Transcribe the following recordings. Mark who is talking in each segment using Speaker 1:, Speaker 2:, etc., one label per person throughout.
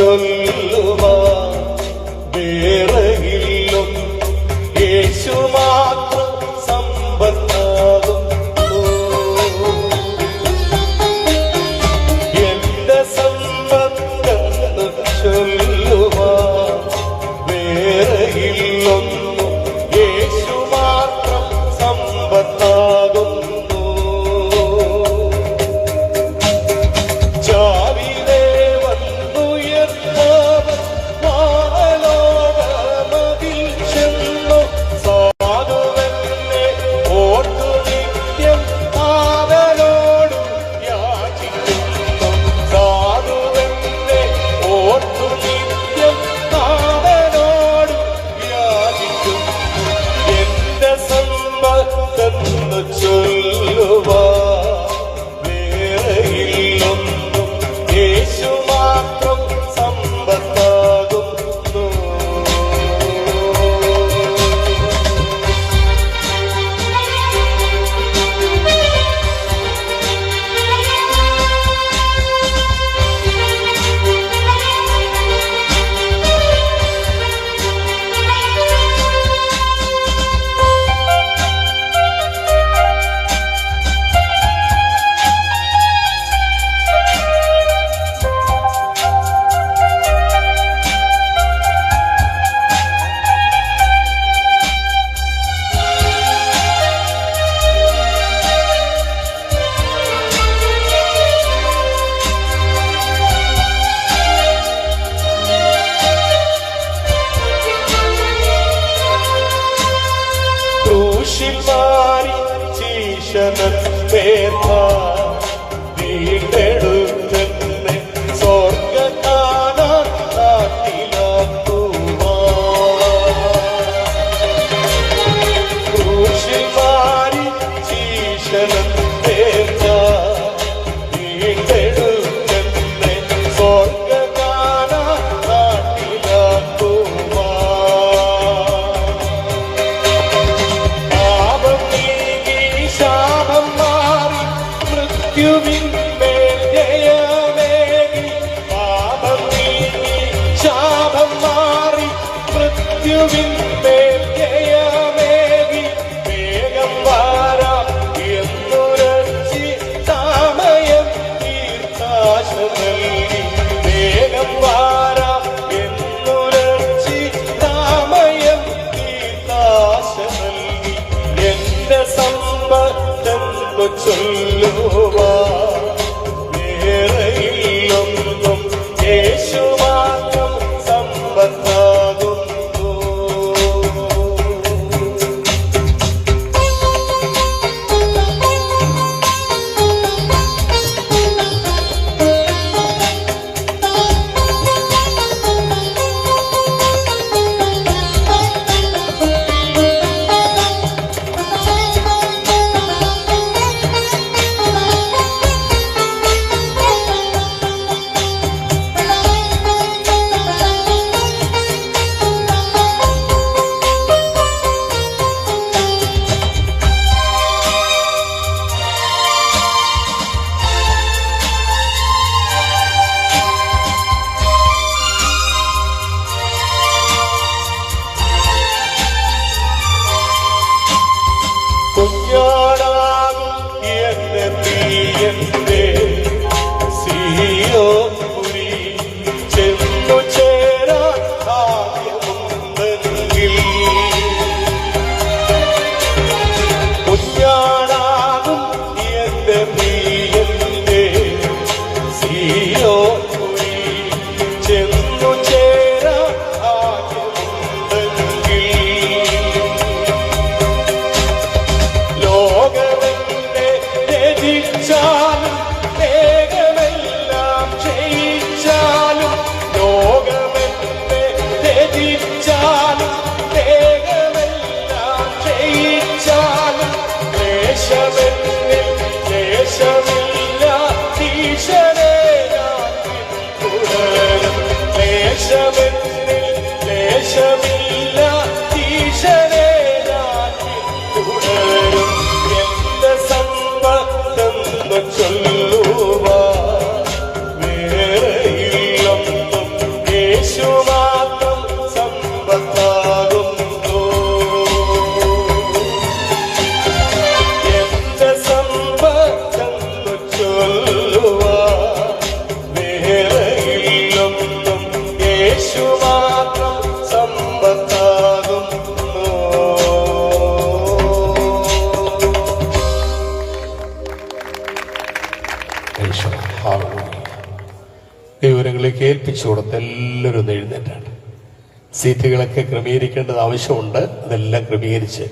Speaker 1: ചൊല്ലുവാ വേറെയില്ലും യേശുമാ வீழ்ச்சி மாறி ஈசனன் சொல்லுவா வேறையில் ஒன்றும்
Speaker 2: ஏசு Hallelujah.
Speaker 1: വിവരങ്ങളിലേക്ക് കൊടുത്ത് എല്ലാവരും എഴുന്നേറ്റാണ്. സീറ്റുകളൊക്കെ ക്രമീകരിക്കേണ്ടത് ആവശ്യമുണ്ട്. അതെല്ലാം ക്രമീകരിച്ച്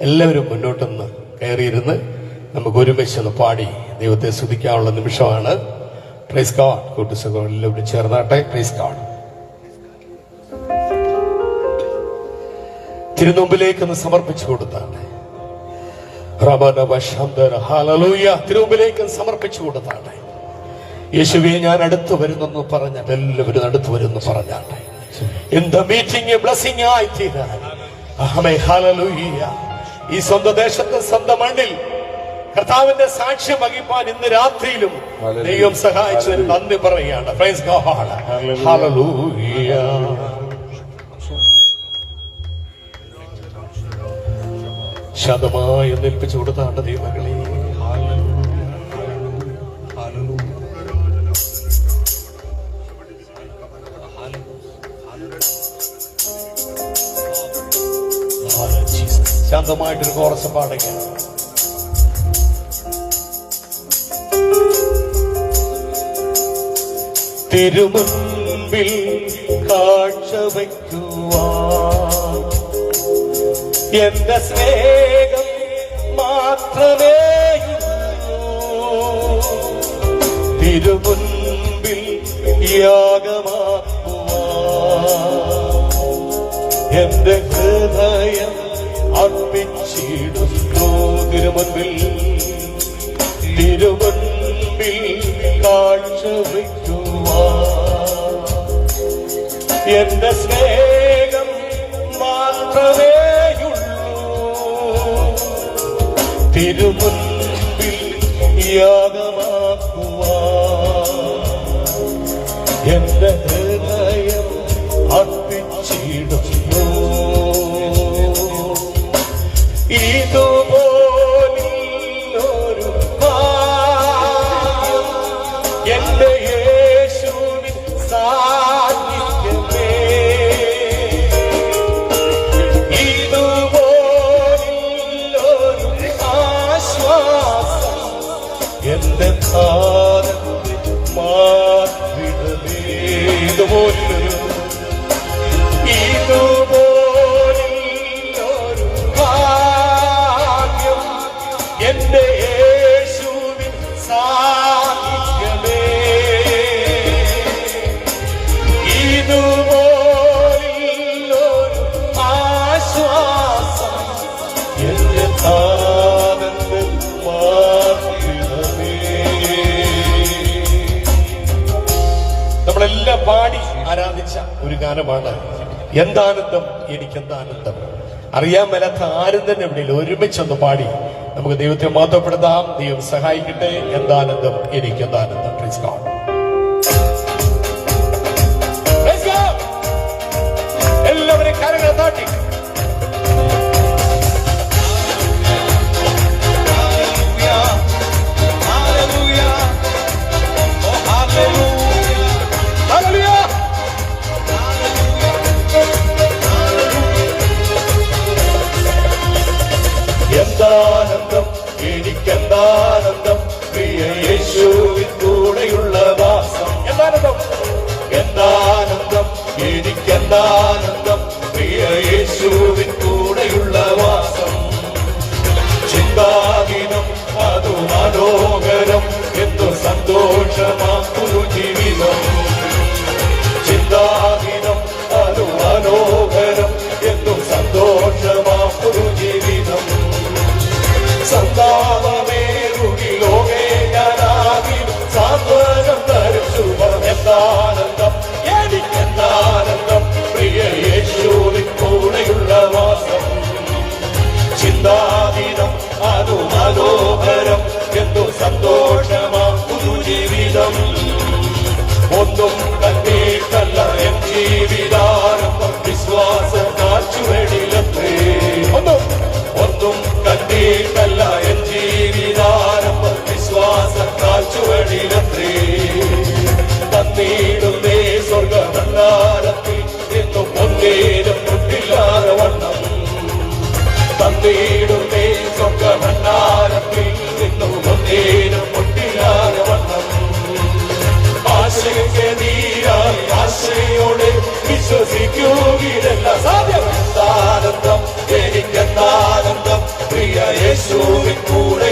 Speaker 1: എല്ലാവരും മുന്നോട്ടൊന്ന് കയറിയിരുന്ന് നമുക്ക് ഒരുമിച്ച് ഒന്ന് പാടി ദൈവത്തെ സ്തുതിക്കാനുള്ള നിമിഷമാണ്. പ്രൈസ് കാർഡ് കൂട്ടുസഹോ എല്ലാവരും ചേർന്നാട്ടെ. പ്രൈസ് കാർഡ് തിരുനൊമ്പിലേക്ക് ഒന്ന് സമർപ്പിച്ചു കൊടുത്താണ് ഹാലലൂയ തിരുമുമ്പിലേക്ക് സമർപ്പിച്ചു കൊടുത്താണ് യേശുവെ ഞാൻ അടുത്ത് വരുന്നെന്ന് പറഞ്ഞാൽ എല്ലാവരും അടുത്ത് വരുന്നു പറഞ്ഞാട്ടെ. ഇൻ ദ മീറ്റിംഗ് ബ്ലസ്സിംഗ് ആയി തീരാൻ. ആമേൻ. ഹല്ലേലൂയ ഈ സ്വന്തം ദേശത്തെ സ്വന്തം മണ്ണിൽ കർത്താവിന്റെ സാക്ഷ്യം വഹിപ്പാൻ ഇന്ന് രാത്രിയിലും ദൈവം സഹായിച്ചതിന് നന്ദി പറയുകയാണ്. പ്രൈസ് ഗോഡ് ഹാലലൂയ ശതമായി നിൽപ്പിച്ചു കൊടുത്താണ്ട് ദൈവങ്ങളെ. ശാന്തമായിട്ടൊരു കോറസ് പാടുക തിരുമുൻപിൽ കാഴ്ച വയ്ക്കുവാൻ എന്റെ സ്നേഹം മാത്രമേ തിരുമുൻപിൽ യാഗമാക്കുവാൻ എന്റെ ഹൃദയം അർപ്പിച്ചിടുന്നു തിരുമത്തിൽ തിരുവൻപിൽ കാഴ്ച വയ്ക്കുവാ എന്റെ സ്നേഹം മാത്രമേയുള്ളൂ. തിരുമുൻപിൽ യാഗമാക്കുവാ എന്റെ നമ്മളെല്ലാം പാടി ആരാധിച്ച ഒരു ഗാനമാണ് എന്താനന്ദം എനിക്ക് എന്താനന്ദം അറിയാൻ മേലാത്ത ആരും തന്നെ ഇവിടെ ഒരുമിച്ചൊന്ന് പാടി. നമുക്ക് ദൈവത്തെ മാത്രപ്പെടുത്താം ദൈവം സഹായിക്കട്ടെ. എന്താനന്ദം എനിക്ക് എന്താനന്ദം Praise എനിക്കെന്താനന്ദം പ്രിയ യേശുവിൻ ജീവിതാരംഭം വിശ്വാസ കാച്ചുവെടിലത്തേ ഒന്നും കണ്ടീട്ടല്ല എൻ ജീവിതാരംഭം വിശ്വാസ കാച്ചുവെടിലത്തേ തന്നീടുന്നേ സ്വർഗമണ്ണാരത്തിൽ എന്നും ഒന്നേരം മുട്ടില്ലാതെ വണ്ണം തന്നീ യേശുവിൻ കൂടെ